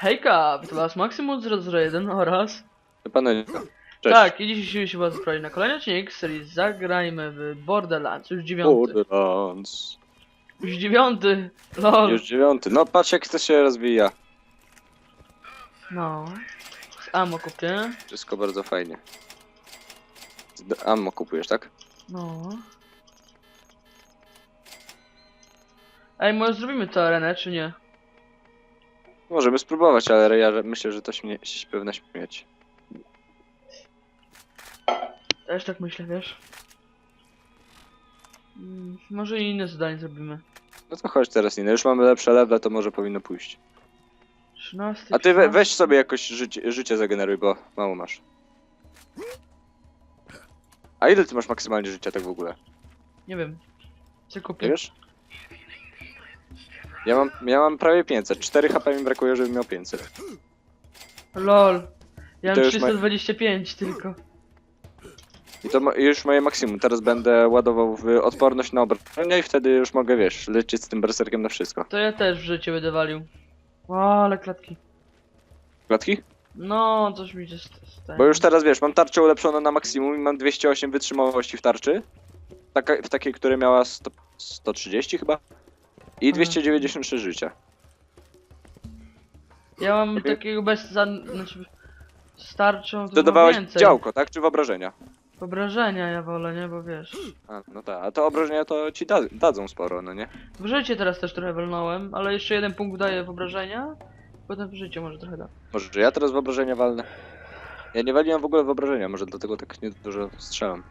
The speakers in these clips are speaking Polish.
Hejka, to was Maximus 001 oraz... Nie. Cześć. Tak, i dzisiaj się was zaprosić na kolejny odcinek z serii Zagrajmy w Borderlands, już dziewiąty. Borderlands. Już dziewiąty, lol. Już dziewiąty. No patrz jak to się rozwija. No. Z ammo kupię. Wszystko bardzo fajnie. Z ammo kupujesz, tak? No. Ej, może zrobimy tę arenę, czy nie? Możemy spróbować, ale ja myślę, że to śmie pewna śmieć. Też tak myślę, wiesz? Mm, może i inne zadanie zrobimy. No to chodź teraz inne. Już mamy lepsze level, to może powinno pójść. 13. A ty we, 15. weź sobie jakoś życie, życie zageneruj, bo mało masz. A ile ty masz maksymalnie życia tak w ogóle? Nie wiem. Co Nie kupię? wiesz? Ja mam, ja mam prawie 500. 4 HP mi brakuje, żebym miał 500. LOL. Ja To mam już ma- 325 tylko. I to już moje maksimum. Teraz będę ładował w odporność na obrażenia i wtedy już mogę, wiesz, lecieć z tym berserkiem na wszystko. To ja też w życiu będę walił. O, ale klatki. Klatki? No, coś mi się st-. Bo już teraz, wiesz, mam tarczę ulepszoną na maksimum i mam 208 wytrzymałości w tarczy. Taka, w takiej, która miała 100, 130 chyba. I Aha. 293 życia. Ja mam takiego bez... Za... Znaczy... Starczą to Dodawałeś więcej. działko, tak? Czy w obrażenia? Obrażenia ja wolę, nie? Bo wiesz... A, no tak, a to obrażenia to ci da, dadzą sporo, no nie? W życie teraz też trochę walnąłem, ale jeszcze jeden punkt daję w obrażenia. Potem w życiu może trochę da. Może że ja teraz w obrażenia walnę? Ja nie waliłem w ogóle w obrażenia, może dlatego tak nie dużo strzelam.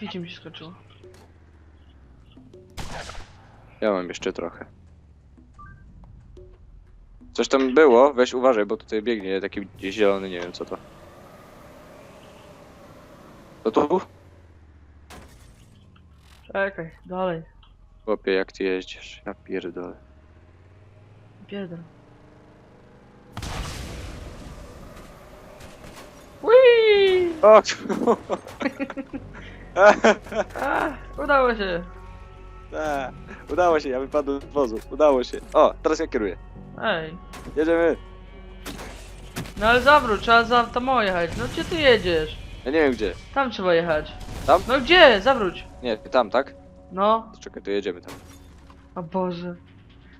Widzicie mi się skończyło. Ja mam jeszcze trochę. Coś tam było, weź uważaj, bo tutaj biegnie taki zielony, nie wiem co to. To tu? Czekaj, dalej. Chłopie, jak ty jeździsz? Ja pierdolę. Pierdol. Whee! O! A, udało się. Tak, Udało się, ja wypadłem z wozu. Udało się. O, teraz ja kieruję. Ej. Jedziemy. No ale zawróć, trzeba za tam jechać. No gdzie ty jedziesz? Ja nie wiem gdzie. Tam trzeba jechać. Tam? No gdzie? Zawróć. Nie, tam, tak? No. To czekaj, to jedziemy tam. O Boże.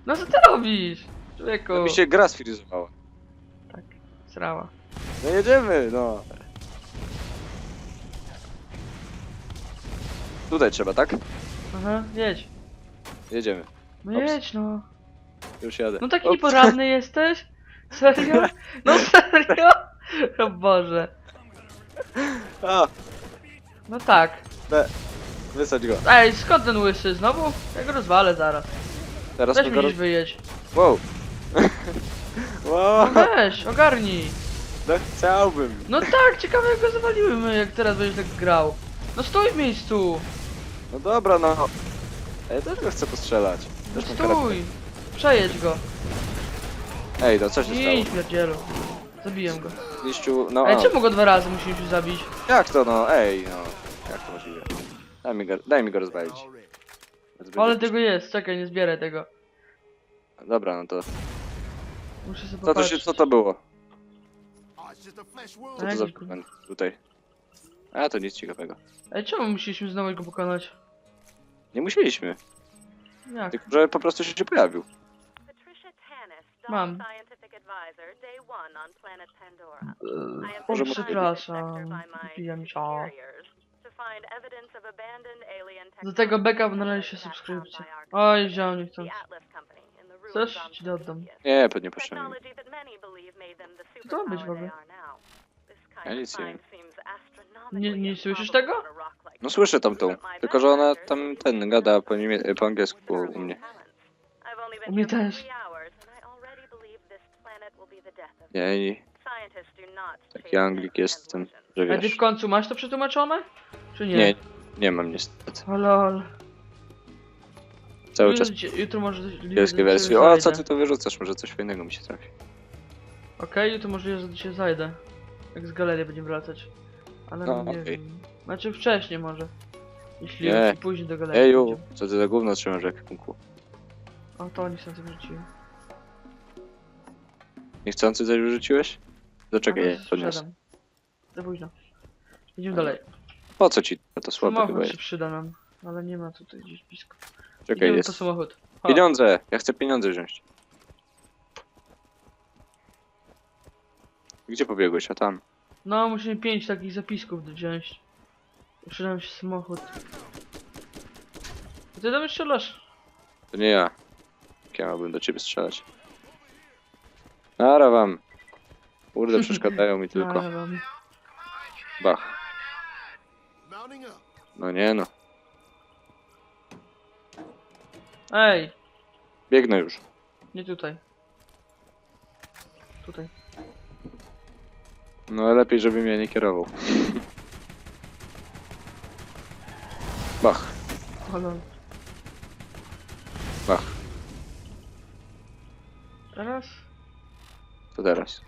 No co ty robisz? Człowieku. To mi się gra sfrizowała. Tak, srała. No jedziemy, no. Tutaj trzeba, tak? Aha, jedź. Jedziemy. No Ops. jedź no. Już jadę. No taki Ops. nieporadny jesteś? Serio? No serio? O Boże. A, No tak. wysadź go. Ej, skąd ten łysy? Znowu? Ja go rozwalę zaraz. Teraz Weź my mi gdzieś wyjedź. Wow. wow. No weź, ogarnij. No chciałbym. No tak, ciekawe jak go zawalimy, jak teraz będziesz tak grał. No stój w miejscu. No dobra, no. A Ja też go chcę postrzelać. No Też mam karabin. stój. Przejedź go. Ej, no co się stało? Nie pierdzielu. Zabiję go. Zniszczył, no Ej, a, czemu go dwa razy musimy zabić? Jak to no, ej, no. Jak to możliwe? Daj mi go, daj mi go rozwalić. Ale tego jest, czekaj, nie zbieraj tego. Dobra, no to. Muszę sobie Co to, popatrzeć. się, co to było? Co to za tutaj? A to nic ciekawego. Ej, czemu musieliśmy znowu go pokonać? Nie musieliśmy. Jak? Tylko, że po prostu się pojawił. Patricia Tanis, Mam. Dawn Scientific Advisor, Day One on planet Pandora. I am Może Przepraszam, sector by my kupiłem cię. superiors to find evidence of abandoned alien Do tego backup należy się subskrypcja. Oj, wziął nie ruins Chcesz? Ci. Prometheus. Nie, pewnie potrzebny. To ma być w ogóle? Ja nic nie wiem. Nie- nie słyszysz tego? No słyszę tam tą. But my Tylko, że ona tam ten gada po, niemie- po angielsku u mnie. U mnie też. do not taki Anglik jestem, że A ty wiesz. w końcu masz to przetłumaczone? Czy nie? Nie, nie mam niestety. O lol. Cały czas Jutro- Jutro może... angielskie wersje. O, co ty tu wyrzucasz? Może coś fajnego mi się trafi. Okej, jutro może ja dzisiaj zajdę. Jak z galerii będziemy wracać. Ale No, nie okej. wiem. Znaczy wcześniej może. Jeśli Nie. jeśli później dogadamy. Eju, co ty za gówno trzymasz jak punku? O, to oni sobie wyrzuciłem. Niechcący coś wyrzuciłeś? Zaczekaj, Ale ja je podniosę. Za późno. Idziemy dalej. Po co ci to słabe chyba Samochód się jest? przyda nam, ale nie ma tutaj gdzieś blisko. Czekaj, Idziemy po jest. samochód. Ha. Pieniądze! Ja chcę pieniądze wziąć. Gdzie pobiegłeś? A tam. No, musimy pięć takich zapisków wziąć. Nam się samochód. A ty do mnie strzelasz? To nie ja. Jak ja miałbym do ciebie strzelać. Nara wam. Kurde, przeszkadzają mi tylko. Ja wam. Bach. No nie no. Ej, Biegnę już. nie tutaj. Tutaj. No lepiej, żeby mnie nie kierował. Bach, O, lol. bach. Teraz? To teraz.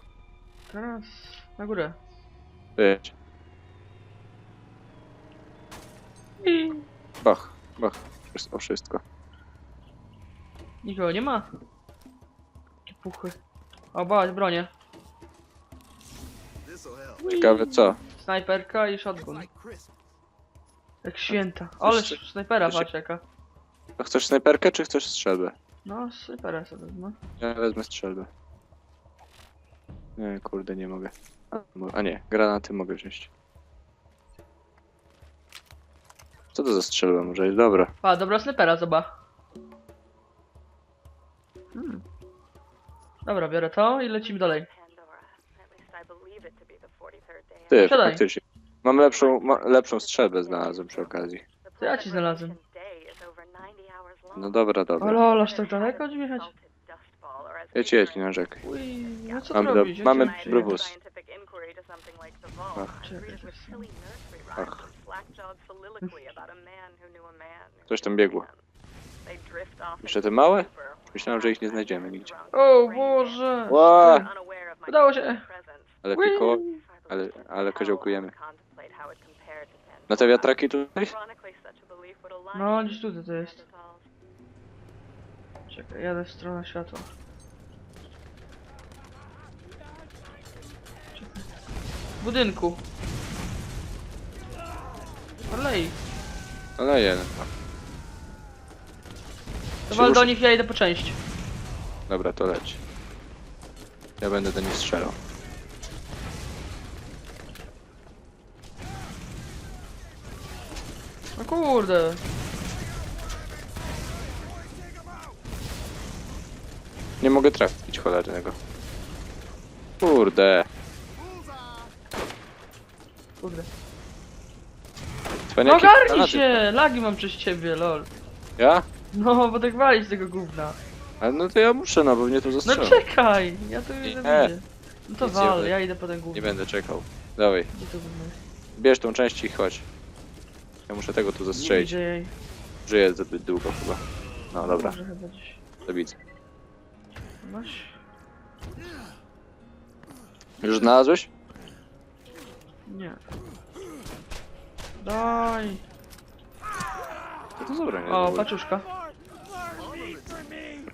Teraz. Na górę. Jedź. I... Bach, bach. Wszystko, wszystko. Nikogo nie ma. Jakie puchy. O, bać, bronię. Ciekawe co? Snajperka i shotgun. Jak święta. Ale Jeszcze- snajpera, jeszcze- patrz jaka. To chcesz snajperkę, czy chcesz strzelbę? No, snajpera sobie wezmę. Ja wezmę strzelbę. Nie, kurde, nie mogę. A, mo- A nie, granaty mogę wziąć. Co to za strzelba? Może jest dobra. A, dobra snajpera, zobacz. Hmm. Dobra, biorę to i lecimy dalej. Pandora. At least I believe it to be the 43rd day. Ty, Siadaj. faktycznie. Mam lepszą, ma, lepszą strzelbę znalazłem przy okazji. To ja ci znalazłem. rotation day is over 90 hours long. No dobra, dobra. lol, aż tak daleko chodzi jechać? Or as Jedź, nie narzekaj. Uj, no co Mamy do- robić? Jak mamy się browóz. vault. Ach. Ach. Coś tam biegło. Jeszcze te małe? Myślałem, że ich nie znajdziemy nigdzie. O Boże! Ła! Udało się. Ale Ui. pikoło. Ale, ale koziołkujemy. To Na te wiatraki tutaj? No, gdzieś tutaj to jest. Czekaj, jadę w stronę światła. Czekaj. W budynku. Alej. Ale jeden. To Się wal do nich, ja idę po część. Dobra, to leć. Ja będę do nich strzelał. No kurde. Nie mogę trafić cholernego. Kurde. Kurde. No Cwaniaki, ogarnij granaty. się! Lagi mam przez ciebie, lol. Ja? No, bo tak walić tego gówna. Ale no to ja muszę, no bo mnie tu No zastrzelą. czekaj! Ja tu Nie. nie. No to Nic nie wal, będę. ja idę po ten gówno. Nie będę czekał. Dawaj, Gdzie to gówno jest? bierz tą część i chodź. Ja muszę tego tu Nie zastrzelić. widzę jej. Żyję zbyt długo chyba. No dobra, Może chyba gdzieś. to widzę. Masz? Już znalazłeś? Nie. Daj! To to dobra, nie? O, paczuszka.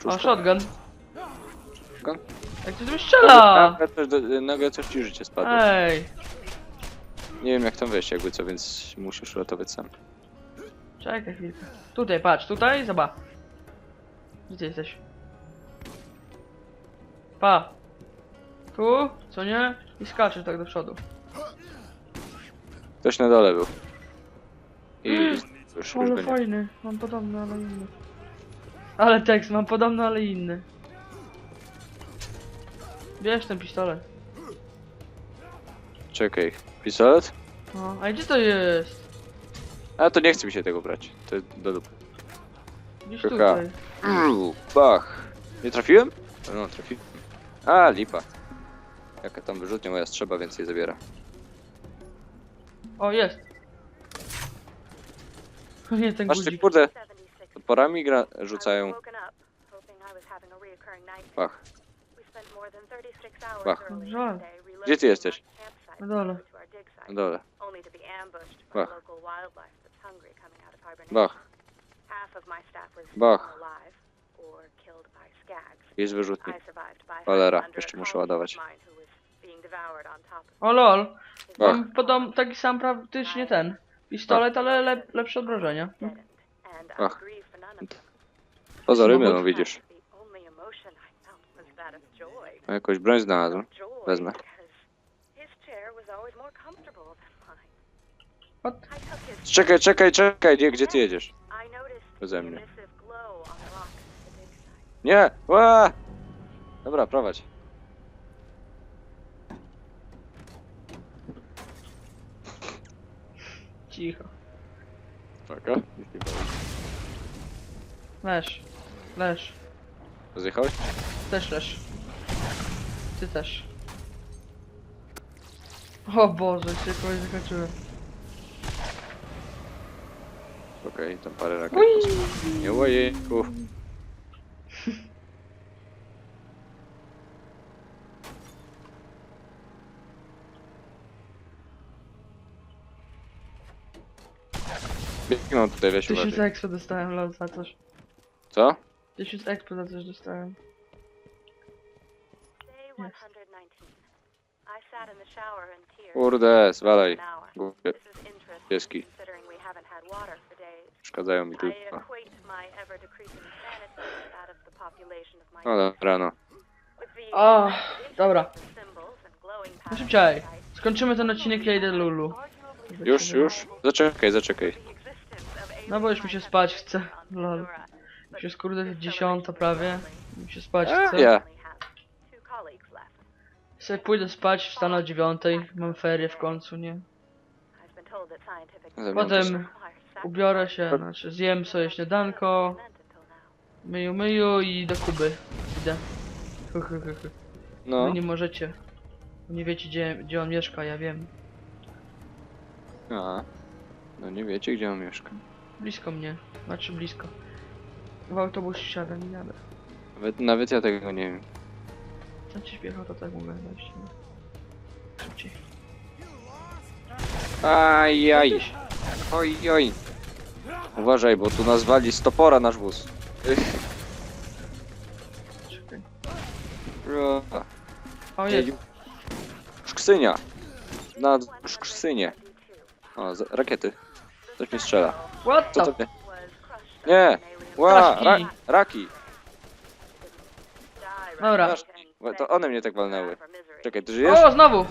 O, shotgun. Shotgun? Jak ty tu strzela! Nagle coś, do- nagle coś ci życie spadło. Ej! Nie wiem jak tam wejść jakby co, więc musisz ratować sam. Czekaj chwilkę. Tutaj, patrz, tutaj, zobacz. Gdzie ty jesteś? Pa! Tu, co nie? I skaczesz tak do przodu. Ktoś na dole był. I już, już Ale go nie. fajny, mam podobny, ale inny. Ale tekst, mam podobny, ale inny. Bierz ten pistolet. Czekaj, pistolet? No, a gdzie to jest? A to nie chce mi się tego brać. To do dupy. Gdzieś Kaka. tutaj. Uuu, Bach. Nie trafiłem? No, trafiłem. A, lipa. Jaka tam wyrzutnia moja strzeba, więc jej zabiera. O, jest. O nie, ten Masz ty guzik. kurde, 76 podporami gra rzucają. Bach. We spent more than 36 hours Bach. Gdzie ty jesteś? Na dole. Na dole. Bach. Bach, Bach. jest wyrzutnik. Cholera, jeszcze muszę ładować. O lol. Bach. Mam podob taki sam praktycznie ten. Pistolet, ale lep, lepsze obrażenia. Ach. Samochód. mylą, widzisz. A jakąś broń znalazłem. Wezmę. What? Czekaj, czekaj, czekaj, nie, gdzie ty jedziesz? The mnie. Nie! Ła! Dobra, prowadź. Cicho. Czekaj. Leż. Leż. Zjechałeś? Też leż. Ty też. O Boże, się kogoś zakończyłem. Okej, tam parę rakiet. Postawiłem. Nie ojejku. Biegną tutaj, weź 1000 uważaj. expo dostałem lol za coś. Co? 1000 expo za coś dostałem. Day 119. I sat in the shower in tears. Kurde, zwalaj. for an hour. Głupie This is interesting pieski. considering we Przeszkadzają mi tylko. No dobra, no. O, dobra. No szybciej. Skończymy ten odcinek, ja idę Lulu. Już, już? Zaczekaj, zaczekaj. No bo już mi się spać chce. Lol. Już jest kurde dziesiąta prawie. Mi się spać chce. ja. Sobie pójdę spać, wstanę o dziewiątej. Mam ferie w końcu, nie? Potem ubiorę się, znaczy zjem sobie śniadanko. Myju, myju i do Kuby. Idę. No. Wy nie możecie. Bo Nie wiecie gdzie, gdzie on mieszka, ja wiem. A. No nie wiecie, gdzie on mieszka. Blisko mnie. Znaczy blisko. W autobus siadam i jadę. Nawet, nawet ja tego nie wiem. Co ci śpiewał, to tak mogę znaleźć. Szybciej. Ajaj. Oj, oj. Uważaj, bo tu nazwali stopora nasz wóz. Czekaj. O, O, jest. Szksynia. Na szksynie. O, z- rakiety. Coś mi strzela. What Co the to nie? Ła, ra, Ptaszki. raki. Dobra. Ptaszki. To one mnie tak walnęły. Czekaj, ty żyjesz? O, znowu!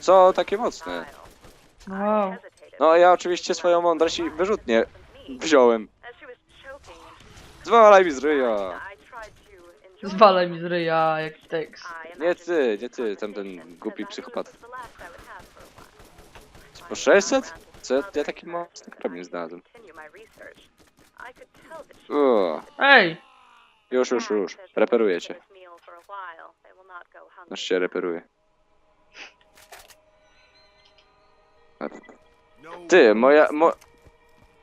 Co takie mocne? Wow. No ja oczywiście swoją mądrość i wyrzutnie wziąłem. Zwalaj mi z ryja. Zwalaj mi z ryja, jak tekst. Nie ty, nie ty, tamten głupi while. Po I 600? found around Co ja, taki mocny karabin znalazłem. O, Ej! już, już, już. Reperuję cię. Aż się reperuje. Ty, moja, mo,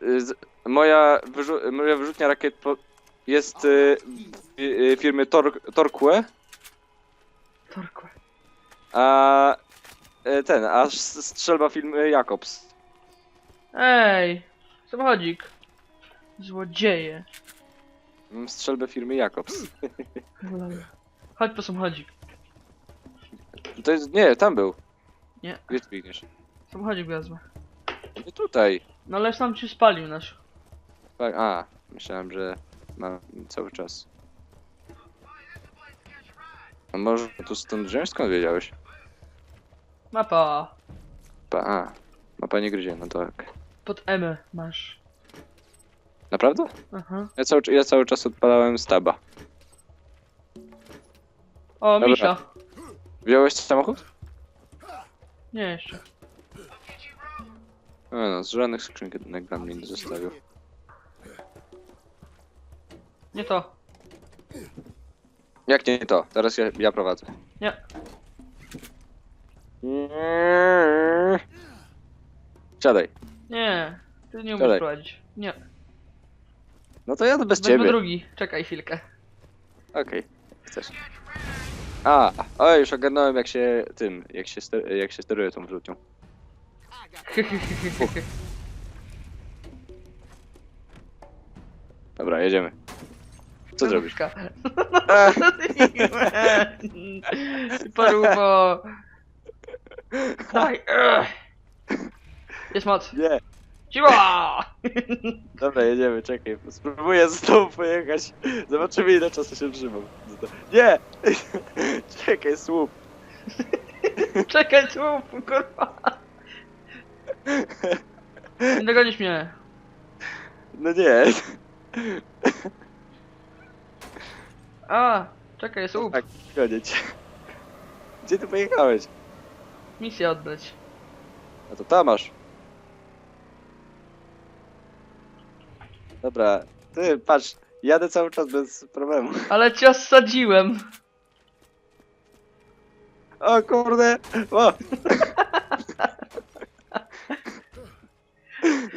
y, z, moja, wyrzu, moja wyrzutnia rakiet po, jest y, y, firmy Tor, Torque, Torkłe. a y, ten, a strzelba firmy Jakobs. Ej! Samochodzik. Złodzieje. Mam strzelbę firmy Jakobs. Lol. Chodź po samochodzik. To jest, nie, tam był. Nie. Gdzie ty biegniesz? Samochodzik wezmę. Nie tutaj. No ale sam ci spalił nasz. Tak, A, myślałem, że mam cały czas. A może tu stąd wziąć? Skąd wiedziałeś? Mapa. Pa, a, mapa nie gryzie, no tak. Pod M masz. Naprawdę? Aha. Ja cały, ja cały czas odpalałem staba. O, Dobra. Misia. Wziąłeś samochód? Nie jeszcze. A no, z żadnych skrzynek dla mnie nie zostawił. Nie to. Jak nie to? Teraz ja, ja prowadzę. Nie. Siadaj. Nie. Ty nie umiesz prowadzić. Nie. No to jadę bez Wezmę ciebie. drugi. Czekaj chwilkę. Okej, chcesz. A, o, już ogarnąłem jak się tym, jak się, ster, jak się steruje tą wrzutnią. Dobra, jedziemy. Co zrobisz? Parubo. Daj. ech. Jest moc. nie, Siła! dobra, jedziemy, czekaj. Spróbuję z tobą pojechać. Zobaczymy ile czasu się trzymam. Nie! Czekaj, słup. Czekaj, tu, kurwa. Nie dogonisz mnie. No nie. A, czekaj, jest łup. Tak, koniec. Gdzie ty pojechałeś? Misję oddać. A to tam masz. Dobra, ty patrz, jadę cały czas bez problemu. Ale cię osadziłem. O kurde! O!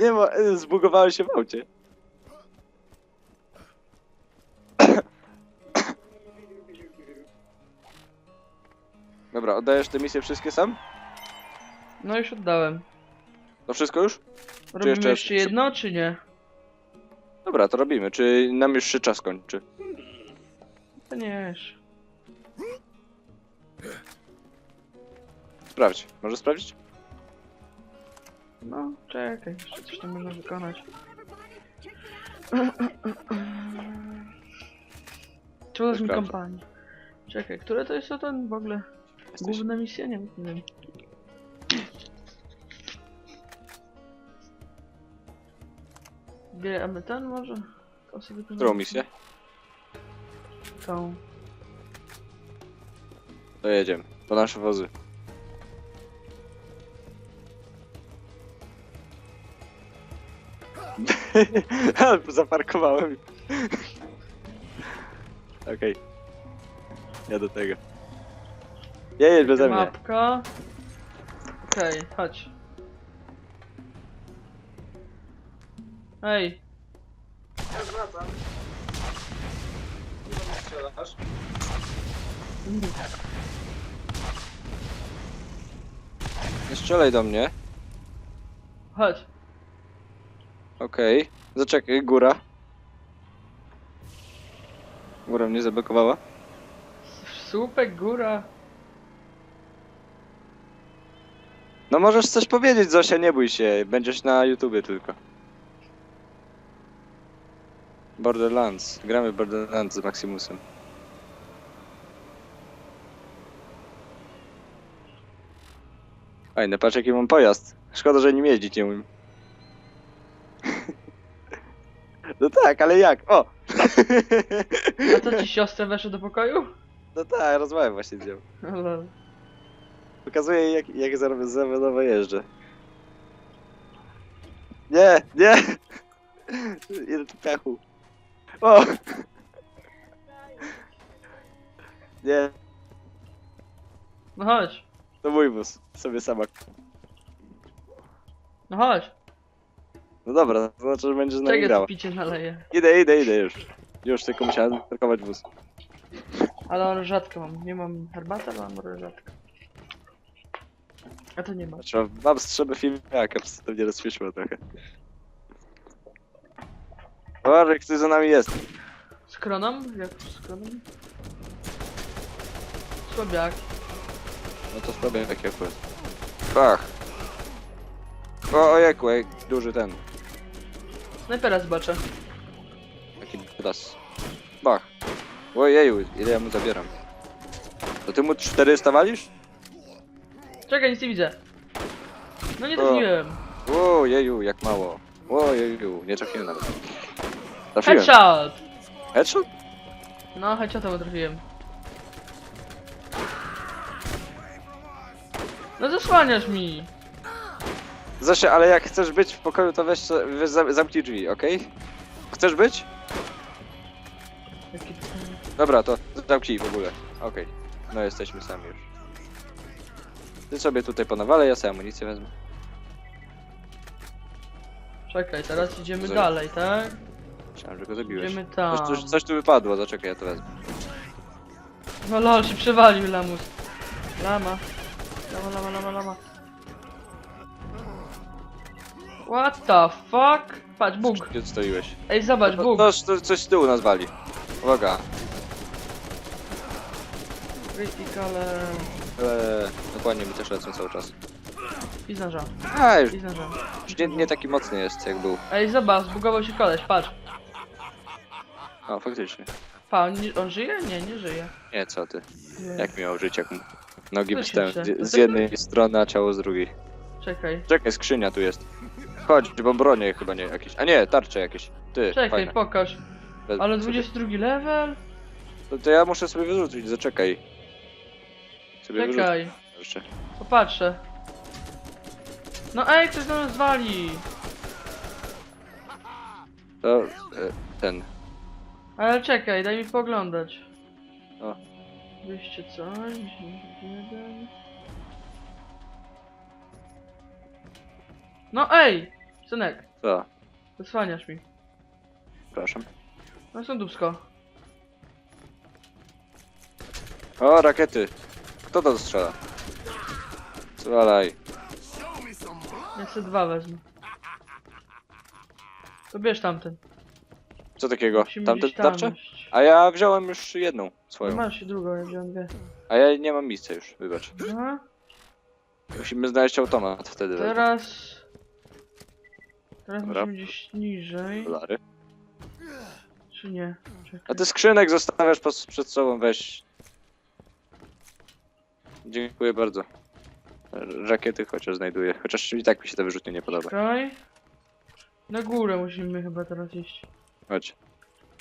Nie ma, zbugowałem się w aucie. Dobra, oddajesz te misje wszystkie sam? No już oddałem. To wszystko już? Robimy jeszcze- jeszcze jedno, czy nie? Dobra, to robimy. Czy nam już się czas kończy? To nie już. Sprawdź. Może sprawdzić? No, czekaj, jeszcze coś tam można wykonać. Z mi Sprawdzę. kampanii. Czekaj, które to jest ten w ogóle Jesteś... główna misja? Nie nie wiem. Bierzemy ten może? To sobie tu Którą misję? Tą. To jedziemy. Po nasze wozy. zaparkowałem. Okej. Ja do tego. Nie jedź beze mnie. Mapka. Okej, chodź. Ej, Nie strzelaj do mnie. chodź. Okej. Zaczekaj, góra. Góra mnie zablokowała. Słupek, góra. No możesz coś powiedzieć, Zosia, nie bój się. Będziesz na YouTubie tylko. Borderlands. Gramy w Borderlands z Maximusem. Fajne, patrz jaki mam pojazd. Szkoda, że nim jeździć nie umiem. No tak, ale jak? O! A co ci siostra weszła do pokoju? No tak, rozmawiam właśnie z nią. O lol. Pokazuję jej, jak, jak zarobię zawodowo jeżdżę. Nie, nie! Tu pechu. O! Nie, No chodź. to mój wóz. Sobie sama. No chodź. No dobra, to znaczy, że będziesz z nami Czekaj, grała. picie naleję. Idę, idę, idę już. Już, tylko musiałem parkować wóz. Ale on rzadko mam. Nie mam herbaty, ale mam rzadko. A to nie ma. Znaczy, mam strzebę filmiaka, przez to mnie rozśmieszyło trochę. Uważaj, ktoś za nami jest. Z kroną? Jak z kroną? Słabiak. No to spróbuję taki akurat. Bach. O, ojejku, ej, duży ten. Snajpera zobaczę. Taki raz. Bach. Ojeju, ile ja mu zabieram. To ty mu 400 walisz? Czekaj, nic nie widzę. No nie trafiłem. Ojeju, jak mało. Ojeju, nie trafiłem nawet. Trafiłem. Headshot! Headshot? No, headshota trafiłem. No zasłaniasz mi. Zosia, ale jak chcesz być w pokoju, to weź, weź za- zamknij drzwi, okej? Chcesz być? Jaki... Dobra, to zamknij w ogóle. Okej. No jesteśmy sami już. Ty sobie tutaj ponawalę, ja sobie amunicję wezmę. Czekaj, teraz idziemy dalej, tak? Myślałem, że go zabiłeś. Idziemy tam. Coś, coś, coś tu wypadło, zaczekaj, ja to wezmę. No lol, się przewalił lamus. Lama. Lama, lama, lama, lama. What the fuck? Patrz, Bóg. Gdzie stoiłeś? Ej, zobacz, To, Bóg. to, to coś z tyłu nazwali. Uwaga. Criticale. Eee, dokładnie mi też lecą cały czas. I z noża. A, już, I z noża. już nie, nie taki mocny jest jak był. Ej, zobacz, zbugował się koleś, patrz. O, faktycznie. Pa, on, on żyje? Nie, nie żyje. Nie, co ty. Nie. Jak miał żyć, jak mu nogi dzieje? z, z jednej strony, a ciało z drugiej. Czekaj. Czekaj, skrzynia tu jest. Chodź, bo bronie chyba nie jakieś. A nie, tarcze jakieś. Ty, Czekaj, fajne. pokaż. Ale sobie. 22 level? To, to ja muszę sobie wyrzucić, zaczekaj. Sobie wyrzucę Czekaj, jeszcze. popatrzę. No ej, ktoś do nas wali! To e, ten. Ale czekaj, daj mi poglądać. O. 200 coś, 91. No ej! Synek, Co? zasłaniasz mi. Przepraszam. No są dubsko. O, rakiety. Kto to strzela? Zwalaj. Ja sobie dwa wezmę. To bierz tamten. Co takiego? Musimy Tamte gdzieś tam tarcze? iść. A ja wziąłem już jedną swoją. Masz drugą, ja wziąłem dwie. A ja nie mam miejsca już, wybacz. Aha. Musimy znaleźć automat wtedy. Teraz... Teraz Dobra. musimy gdzieś niżej. Dolary. Czy nie? A Czekaj. ty skrzynek zostawiasz przed sobą, weź. Dziękuję bardzo. R- Rakiety chociaż znajduję. Chociaż i tak mi się te wyrzutnie nie podoba. Czekaj. Na górę musimy chyba teraz iść. Chodź.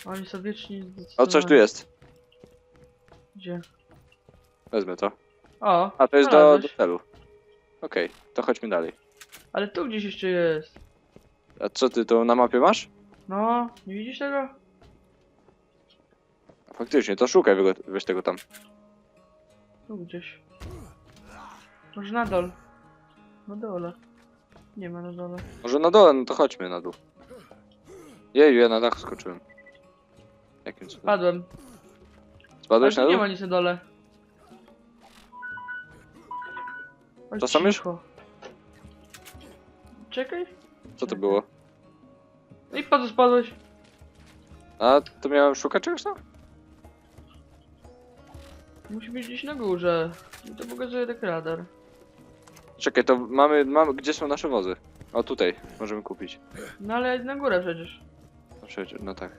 Oni są wieczni O, coś tu jest. Gdzie? Wezmę to. O, A, to jest do, do znalazłeś. celu. Okej, to chodźmy dalej. Ale tu gdzieś jeszcze jest. A co ty, to na mapie masz? No, nie widzisz tego? Faktycznie, to szukaj, wygo- weź tego tam. Tu gdzieś. Może na dole. Na dole. Nie ma na dole. Może na dole, no to chodźmy na dół. Jeju, ja na dach skoczyłem. Jakim cudem? Padłem. Ale Spadłeś tu na nie dół? ma nic na dole. To sam już? cicho. Czekaj. Co to było? I po co spadłeś? A, to miałem szukać czegoś tam? Musi być gdzieś na górze. I to pokazuje tak radar. Czekaj, to mamy, mamy, gdzie są nasze wozy? O, tutaj, możemy kupić. No ale na górę przecież. No przecież, no tak.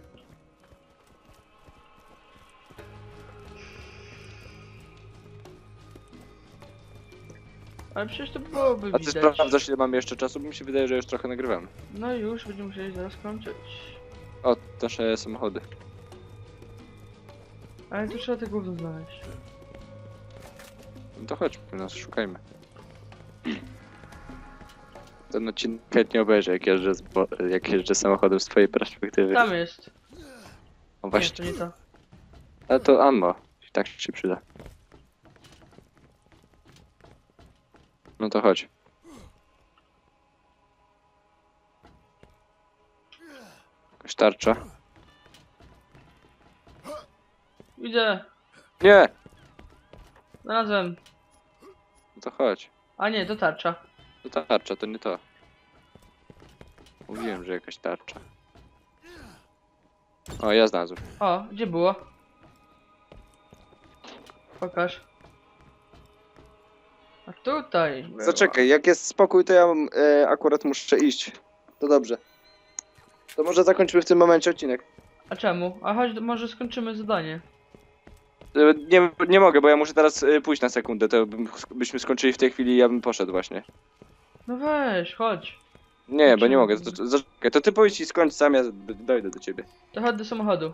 Ale przecież to byłoby A ty widać. sprawdzasz ile mamy jeszcze czasu? Bo mi się wydaje, że już trochę nagrywamy. No już, będziemy musieli zaraz kończyć. O, nasze samochody. Ale tu trzeba te gówno znaleźć. No to chodźmy, nas szukajmy. Ten odcinek chętnie obejrzę, jak jeżdżę, z bo- jak jeżdżę samochodem z twojej perspektywy. Tam jest. O Nie, właśnie, to nie to. ale to ammo. I tak się przyda. No to chodź. Jakaś tarcza. Widzę. Nie! Znalazłem. No to chodź. A nie, to tarcza. To tarcza, to nie to. Mówiłem, że jakaś tarcza. O, ja znalazłem. O, gdzie było? Pokaż. Tutaj. było. Zaczekaj, jak jest spokój, to ja e, akurat muszę iść. To dobrze. To może zakończymy w tym momencie odcinek. A czemu? A chodź, może skończymy zadanie. E, Nie, nie mogę, bo ja muszę teraz e, pójść na sekundę. To bym, byśmy skończyli w tej chwili i ja bym poszedł właśnie. No weź, chodź. Nie, bo nie mogę. Zaczekaj, to ty pójdź i skończ sam, ja dojdę do ciebie. To chodź do samochodu.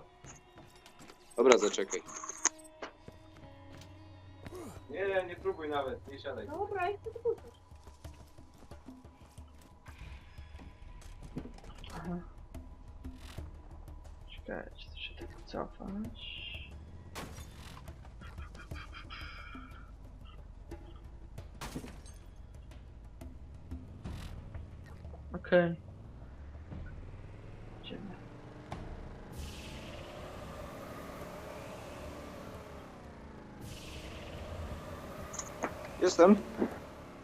Dobra, zaczekaj. Nie, nie, nie próbuj nawet, nie siadaj. Dobra, jak to puszczasz? Aha. Czekajcie, to się tak cofać. Okej. Idziemy. Jestem.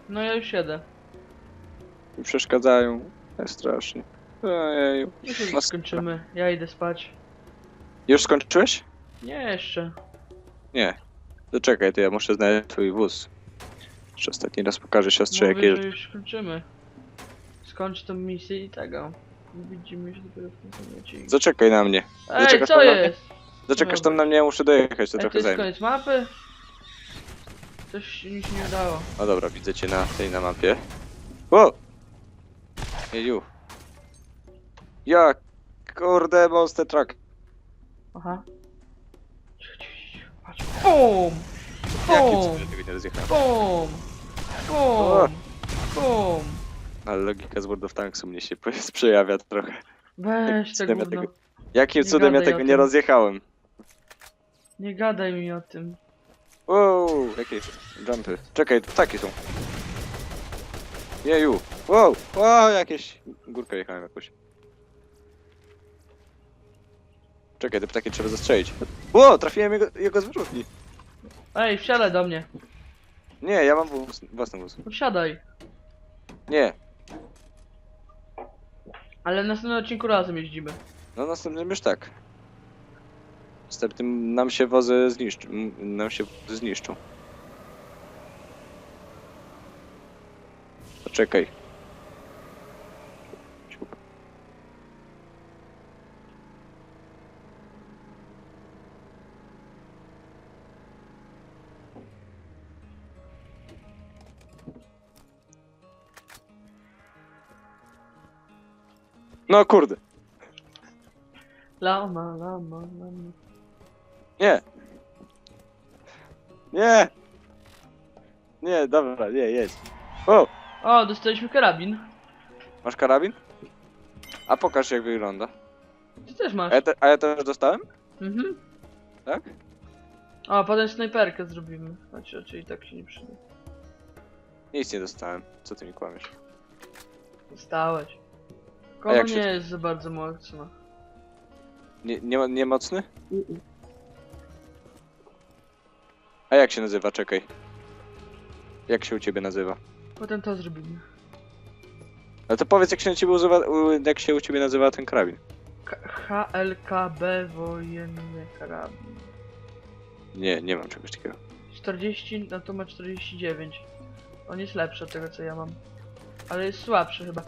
No ja już jedę. Mi przeszkadzają. Tak strasznie. Ej, Myślę, że Mas- skończymy. Ja idę spać. Już skończyłeś? Nie, jeszcze. Nie. To czekaj, to ja muszę znaleźć twój wóz. Jeszcze ostatni raz pokażę siostrze, Mówię, jakie że już skończymy. Skończ tą misję i tego. Widzimy się dopiero w tym. Zaczekaj na mnie. Ej, zaczekasz co tam na jest? Zaczekasz tam na mnie, ja muszę dojechać, to Ej, to trochę jest zajmie. koniec mapy? Coś mi się nie udało. No dobra, widzę cię na tej na mapie. O! Jeju. Ja, kurde, monster truck. Aha. Cicho, cicho, cicho. Patrz. BUM! Jakim BUM! cudem tego nie rozjechałem? BUM! O! BUM! BUM! Ale logika z World of Tanks u mnie się przejawia trochę. Weź cudem tego ja gówno. tego- Jakim Nie cudem ja gadaj o tego nie tym. rozjechałem? Nie gadaj mi o tym. Wow, jakie jumpy. Czekaj, ptaki są. Jeju. Wow, wow, jakieś... Górkę jechałem jakoś. Czekaj, te ptaki trzeba zastrzelić. Wow, trafiłem jego, jego z wyrzutni. Ej, wsiadaj do mnie. Nie, ja mam wóz, własny wóz. No wsiadaj. Nie, Ale w następnym odcinku razem jeździmy. no następnym już tak. Następnym nam się wozy zniszczą. m, Nam się wozy zniszczą. Poczekaj. No kurde. Lama, lama, lama. Nie. Nie. Nie, dobra, nie, jedź. O, O, dostaliśmy karabin. masz karabin? A pokaż jak wygląda. Ty też masz. A ja, te, a ja też dostałem? Mhm. Tak? O, potem snajperkę zrobimy. Znaczy, raczej tak się nie przyda. Nic nie dostałem. Co ty mi kłamiesz? Dostałeś. A Kono jak nie się- jest za bardzo mocno. Nie, nie, nie mocny? A jak się nazywa? Czekaj. Jak się u ciebie nazywa? Potem to zrobimy. Ale to powiedz jak się, na ciebie używa, u- jak się u ciebie nazywa ten karabin. K HLKB wojenny karabin. Nie, nie mam czegoś takiego. 40, no to ma 49. On jest lepszy od tego co ja mam. Ale jest słabszy chyba.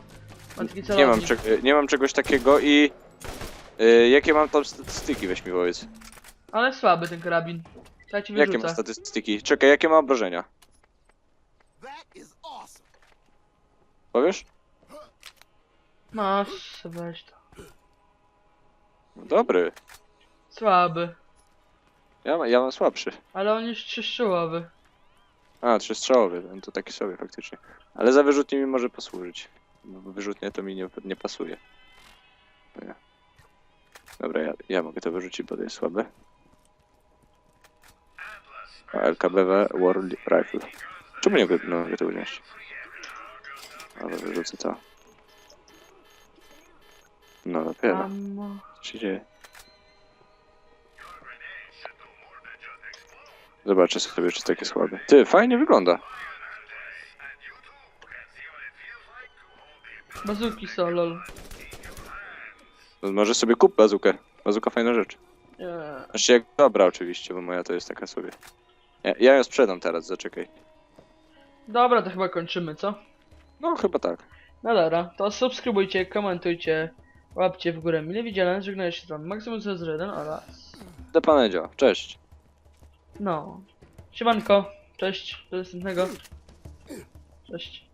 Ma taki Nie mam, nie mam czegoś takiego i... Y, jakie mam tam statystyki, weź mi powiedz. Ale słaby ten karabin. Ja ci Jakie ma statystyki? Czekaj, jakie ma obrażenia? Powiesz? Masz, weź to. No dobry. Słaby. Ja, ma, ja mam słabszy. Ale on jest trzyszczołowy. A, trzystrzałowy, no to taki sobie faktycznie. Ale za wyrzutnie mi może posłużyć. Bo wyrzutnie to mi nie, nie pasuje. Ja. Dobra, ja, ja mogę to wyrzucić, bo to jest słabe. LKBW World Rifle. Czemu nie mogę, no, unieść? Ale wyrzucę to. No dopiero. Co się dzieje? Zobaczę sobie, czy takie słabe. Ty, fajnie wygląda. Bazuki są, lol. No, Może sobie kup bazukę. Bazuka fajna rzecz. Nie. Znaczy jak dobra oczywiście, bo moja to jest taka sobie. Ja, ja ją sprzedam teraz, zaczekaj. Dobra, to chyba kończymy, co? No chyba tak. No dobra, to subskrybujcie, komentujcie, łapcie w górę mile widziane, żegnaję się z wami Maksimum 01 oraz... Do pana działa. Cześć. No. Siemanko, cześć, do następnego. Cześć.